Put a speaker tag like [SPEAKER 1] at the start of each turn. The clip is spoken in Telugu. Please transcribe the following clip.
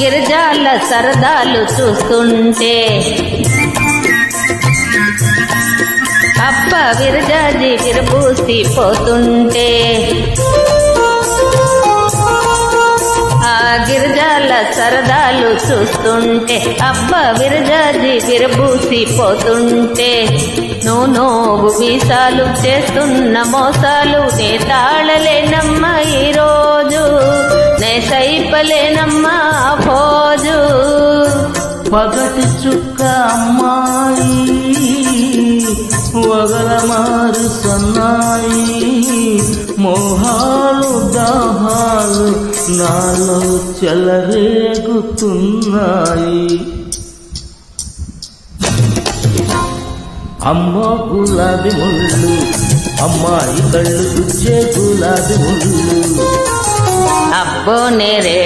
[SPEAKER 1] గిరిజాల సరదాలు చూస్తుంటే. అప్ప విరజాజి విరబూసి పోతుంటే. ఆ గిరిజాల సరదాలు చూస్తుంటే అబ్బ విరజాజి విరబూసి పోతుంటే. నువ్వు నోవు వీసాలు చేస్తున్న మోసాలు నే చెప్పలేనమ్మా ఆ
[SPEAKER 2] పగటి చుక్క అమ్మాయి వగలమారు సన్నాయి. మోహాలు దాహాలు నాలో చెలరేగుతున్నాయి. అమ్మ గులాబీ ముళ్ళు అమ్మాయి కళ్ళు గుచ్చే గులాబీ ముళ్ళు.
[SPEAKER 1] అబ్బో నేరేడు